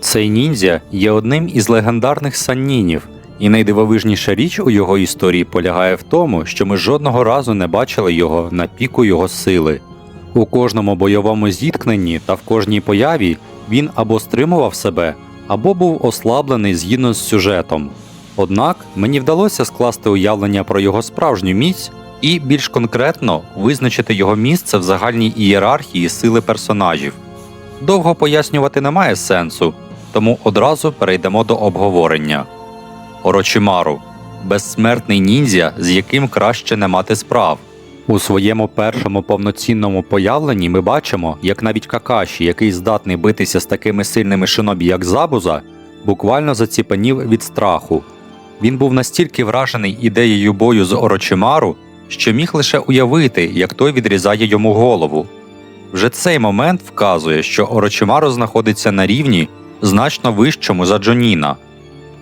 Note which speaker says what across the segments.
Speaker 1: Цей ніндзя є одним із легендарних саннінів, і найдивовижніша річ у його історії полягає в тому, що ми жодного разу не бачили його на піку його сили. У кожному бойовому зіткненні та в кожній появі він або стримував себе, або був ослаблений згідно з сюжетом. Однак мені вдалося скласти уявлення про його справжню міць і більш конкретно визначити його місце в загальній ієрархії сили персонажів. Довго пояснювати немає сенсу, тому одразу перейдемо до обговорення. Орочимару безсмертний ніндзя, з яким краще не мати справ. У своєму першому повноцінному появленні ми бачимо, як навіть Какаші, який здатний битися з такими сильними шинобі, як Забуза, буквально заціпенів від страху. Він був настільки вражений ідеєю бою з Орочимару, що міг лише уявити, як той відрізає йому голову. Вже цей момент вказує, що Орочимару знаходиться на рівні значно вищому за Джоніна.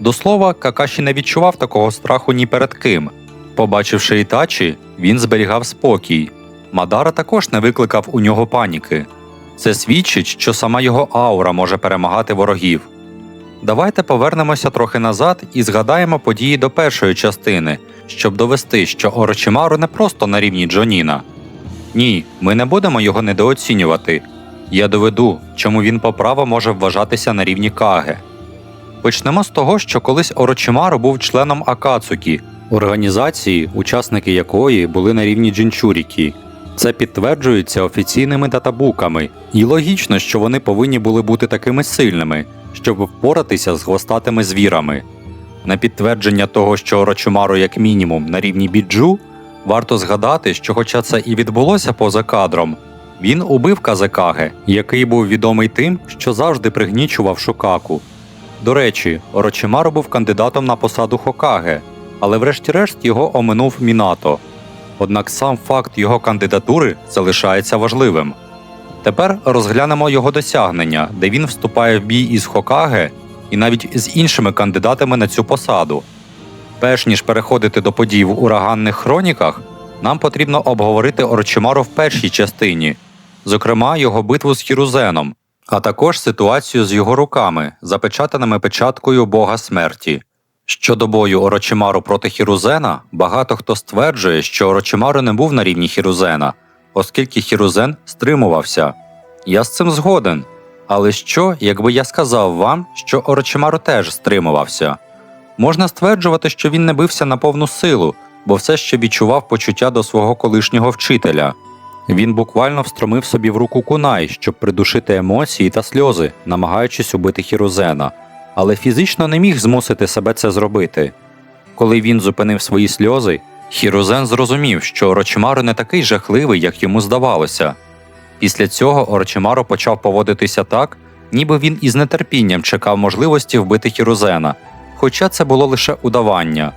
Speaker 1: До слова, Какаші не відчував такого страху ні перед ким. Побачивши Ітачі, він зберігав спокій. Мадара також не викликав у нього паніки. Це свідчить, що сама його аура може перемагати ворогів. Давайте повернемося трохи назад і згадаємо події до першої частини, щоб довести, що Орочимару не просто на рівні Джоніна. Ні, ми не будемо його недооцінювати. Я доведу, чому він по праву може вважатися на рівні Каге. Почнемо з того, що колись Орочимару був членом Акацукі, організації, учасники якої були на рівні Джинчурікі. Це підтверджується офіційними датабуками, і логічно, що вони повинні були бути такими сильними, щоб впоратися з хвостатими звірами. На підтвердження того, що Орочимару як мінімум на рівні біджу, варто згадати, що, хоча це і відбулося поза кадром, він убив Казакаге, який був відомий тим, що завжди пригнічував Шукаку. До речі, Орочимару був кандидатом на посаду Хокаге, але врешті-решт його оминув Мінато. Однак сам факт його кандидатури залишається важливим. Тепер розглянемо його досягнення, де він вступає в бій із Хокаге і навіть з іншими кандидатами на цю посаду. Перш ніж переходити до подій в ураганних хроніках, нам потрібно обговорити Орочимару в першій частині, зокрема його битву з Хірузеном, а також ситуацію з його руками, запечатаними печаткою Бога смерті. Щодо бою Орочимару проти Хірузена, багато хто стверджує, що Орочимару не був на рівні Хірузена, оскільки Хірузен стримувався. Я з цим згоден. Але що, якби я сказав вам, що Орочимару теж стримувався? Можна стверджувати, що він не бився на повну силу, бо все ще відчував почуття до свого колишнього вчителя. Він буквально встромив собі в руку кунай, щоб придушити емоції та сльози, намагаючись убити Хірузена, але фізично не міг змусити себе це зробити. Коли він зупинив свої сльози, Хірузен зрозумів, що Орочимару не такий жахливий, як йому здавалося. Після цього Орочимару почав поводитися так, ніби він із нетерпінням чекав можливості вбити Хірузена, хоча це було лише удавання.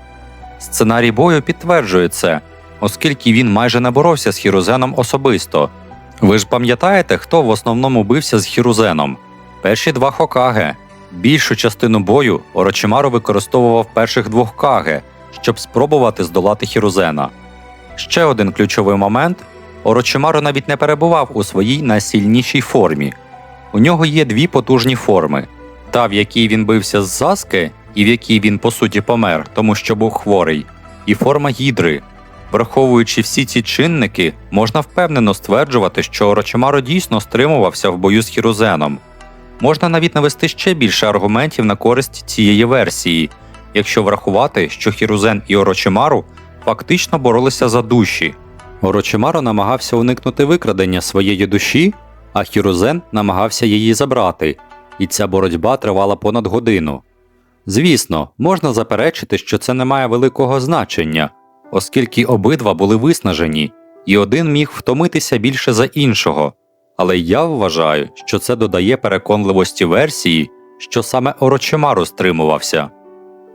Speaker 1: Сценарій бою підтверджує це, оскільки він майже не боровся з Хірузеном особисто. Ви ж пам'ятаєте, хто в основному бився з Хірузеном? Перші два Хокаге. Більшу частину бою Орочимару використовував перших двох Каге, щоб спробувати здолати Хірузена. Ще один ключовий момент Орочимару навіть не перебував у своїй найсильнішій формі. У нього є дві потужні форми: та, в якій він бився з Саске, і в якій він по суті помер, тому що був хворий, і форма гідри. Враховуючи всі ці чинники, можна впевнено стверджувати, що Орочимару дійсно стримувався в бою з Хірузеном. Можна навіть навести ще більше аргументів на користь цієї версії, якщо врахувати, що Хірузен і Орочимару фактично боролися за душі. Орочимару намагався уникнути викрадення своєї душі, а Хірузен намагався її забрати, і ця боротьба тривала понад годину. Звісно, можна заперечити, що це не має великого значення, оскільки обидва були виснажені, і один міг втомитися більше за іншого. Але я вважаю, що це додає переконливості версії, що саме Орочимару стримувався.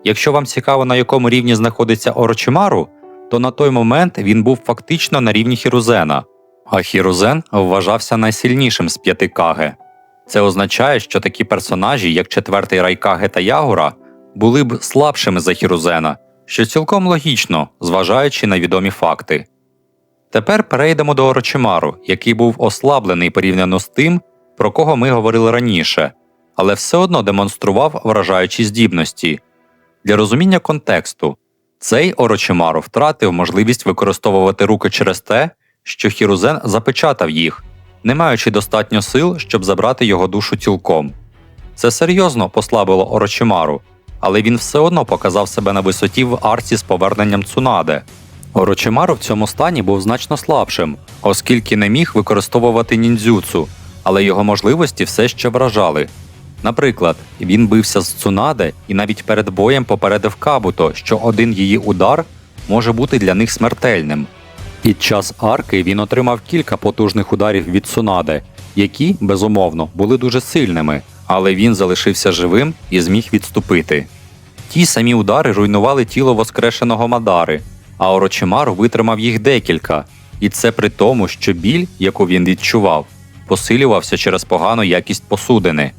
Speaker 1: Якщо вам цікаво, на якому рівні знаходиться Орочимару, то на той момент він був фактично на рівні Хірузена, а Хірузен вважався найсильнішим з п'яти Каге. Це означає, що такі персонажі, як четвертий Райкаге та Ягура, були б слабшими за Хірузена, що цілком логічно, зважаючи на відомі факти. Тепер перейдемо до Орочимару, який був ослаблений порівняно з тим, про кого ми говорили раніше, але все одно демонстрував вражаючі здібності. Для розуміння контексту, цей Орочимару втратив можливість використовувати руки через те, що Хірузен запечатав їх, не маючи достатньо сил, щоб забрати його душу цілком. Це серйозно послабило Орочимару, але він все одно показав себе на висоті в арці з поверненням Цунаде. Орочимару в цьому стані був значно слабшим, оскільки не міг використовувати ніндзюцу, але його можливості все ще вражали. Наприклад, він бився з Цунаде і навіть перед боєм попередив Кабуто, що один її удар може бути для них смертельним. Під час арки він отримав кілька потужних ударів від Цунаде, які, безумовно, були дуже сильними, але він залишився живим і зміг відступити. Ті самі удари руйнували тіло воскрешеного Мадари, а Орочимару витримав їх декілька, і це при тому, що біль, яку він відчував, посилювався через погану якість посудини.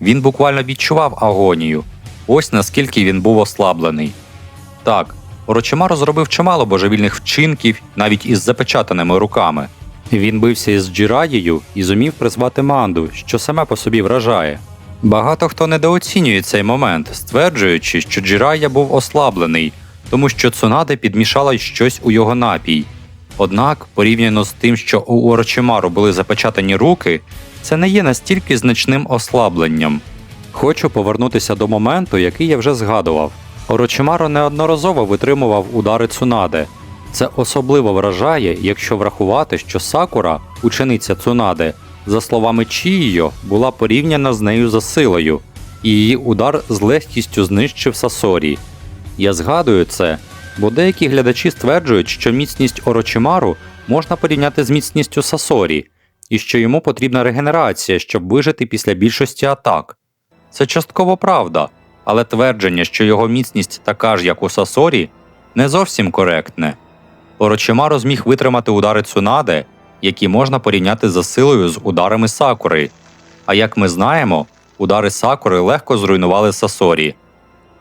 Speaker 1: Він буквально відчував агонію. Ось наскільки він був ослаблений. Так, Орочимаро зробив чимало божевільних вчинків навіть із запечатаними руками. Він бився із Джираєю і зумів призвати манду, що саме по собі вражає. Багато хто недооцінює цей момент, стверджуючи, що Джирая був ослаблений, тому що Цунаде підмішала щось у його напій. Однак, порівняно з тим, що у Орочимару були запечатані руки, це не є настільки значним ослабленням. Хочу повернутися до моменту, який я вже згадував. Орочимаро неодноразово витримував удари Цунаде. Це особливо вражає, якщо врахувати, що Сакура, учениця Цунаде, за словами Чіїо, була порівняна з нею за силою, і її удар з легкістю знищив Сасорі. Я згадую це, бо деякі глядачі стверджують, що міцність Орочимару можна порівняти з міцністю Сасорі, і що йому потрібна регенерація, щоб вижити після більшості атак. Це частково правда, але твердження, що його міцність така ж, як у Сасорі, не зовсім коректне. Орочимаро зміг витримати удари Цунаде, які можна порівняти за силою з ударами Сакури. А як ми знаємо, удари Сакури легко зруйнували Сасорі.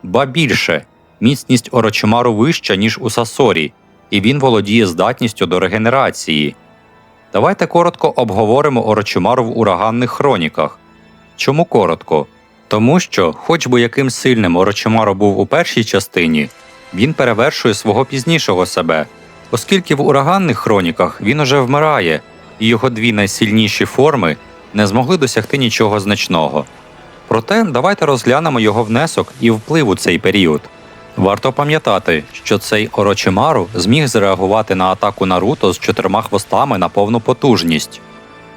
Speaker 1: Ба більше, міцність Орочимару вища, ніж у Сасорі, і він володіє здатністю до регенерації. Давайте коротко обговоримо Орочимару в ураганних хроніках. Чому коротко? Тому що, хоч би яким сильним Орочимаро був у першій частині, він перевершує свого пізнішого себе, оскільки в ураганних хроніках він уже вмирає, і його дві найсильніші форми не змогли досягти нічого значного. Проте давайте розглянемо його внесок і вплив у цей період. Варто пам'ятати, що цей Орочимару зміг зреагувати на атаку Наруто з чотирма хвостами на повну потужність.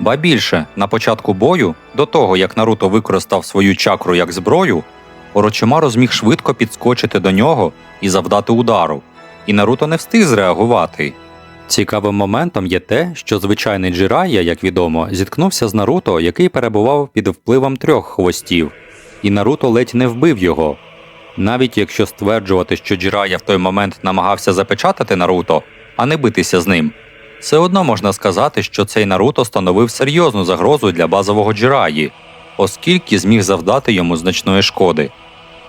Speaker 1: Ба більше, на початку бою, до того як Наруто використав свою чакру як зброю, Орочимару зміг швидко підскочити до нього і завдати удару, і Наруто не встиг зреагувати. Цікавим моментом є те, що звичайний Джирая, як відомо, зіткнувся з Наруто, який перебував під впливом трьох хвостів, і Наруто ледь не вбив його. Навіть якщо стверджувати, що Джирая в той момент намагався запечатати Наруто, а не битися з ним, все одно можна сказати, що цей Наруто становив серйозну загрозу для базового Джираї, оскільки зміг завдати йому значної шкоди.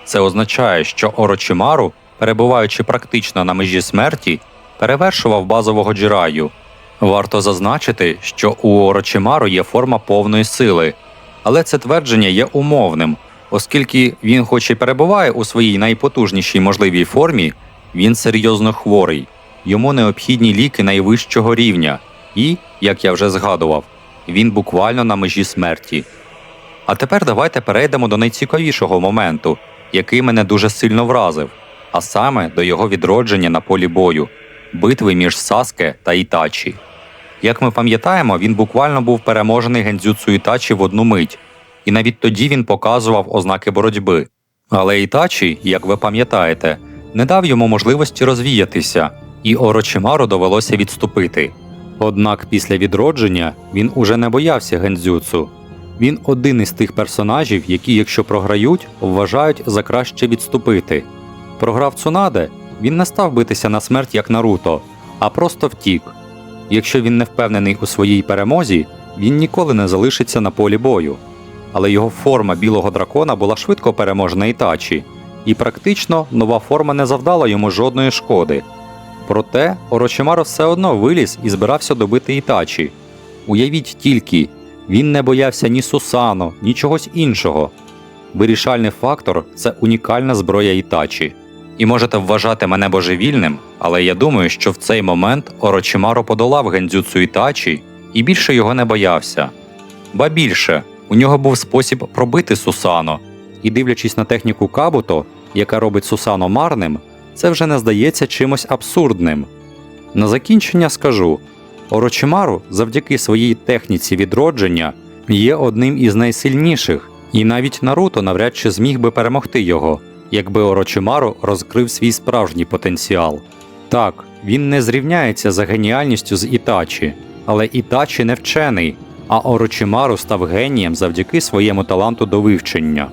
Speaker 1: Це означає, що Орочимару, перебуваючи практично на межі смерті, перевершував базового Джираю. Варто зазначити, що у Орочимару є форма повної сили, але це твердження є умовним, оскільки він, хоч і перебуває у своїй найпотужнішій можливій формі, він серйозно хворий. Йому необхідні ліки найвищого рівня, і, як я вже згадував, він буквально на межі смерті. А тепер давайте перейдемо до найцікавішого моменту, який мене дуже сильно вразив, а саме до його відродження на полі бою битви між Саске та Ітачі. Як ми пам'ятаємо, він буквально був переможений гензюцу Ітачі в одну мить, і навіть тоді він показував ознаки боротьби. Але Ітачі, як ви пам'ятаєте, не дав йому можливості розвіятися, і Орочимару довелося відступити. Однак після відродження він уже не боявся гензюцу. Він один із тих персонажів, які, якщо програють, вважають за краще відступити. Програв Цунаде, він не став битися на смерть як Наруто, а просто втік. Якщо він не впевнений у своїй перемозі, він ніколи не залишиться на полі бою. Але його форма білого дракона була швидко переможена Ітачі, і практично нова форма не завдала йому жодної шкоди. Проте Орочимаро все одно виліз і збирався добити Ітачі. Уявіть тільки, він не боявся ні Сусано, ні чогось іншого. вирішальний фактор це унікальна зброя Ітачі. І можете вважати мене божевільним, але я думаю, що в цей момент Орочимаро подолав гендзюцу Ітачі і більше його не боявся. Ба більше, у нього був спосіб пробити Сусано, і дивлячись на техніку Кабуто, яка робить Сусано марним, це вже не здається чимось абсурдним. На закінчення скажу: Орочимару завдяки своїй техніці відродження є одним із найсильніших, і навіть Наруто навряд чи зміг би перемогти його, якби Орочимару розкрив свій справжній потенціал. Так, він не зрівняється за геніальністю з Ітачі, але Ітачі не вчений, а Орочимару став генієм завдяки своєму таланту до вивчення.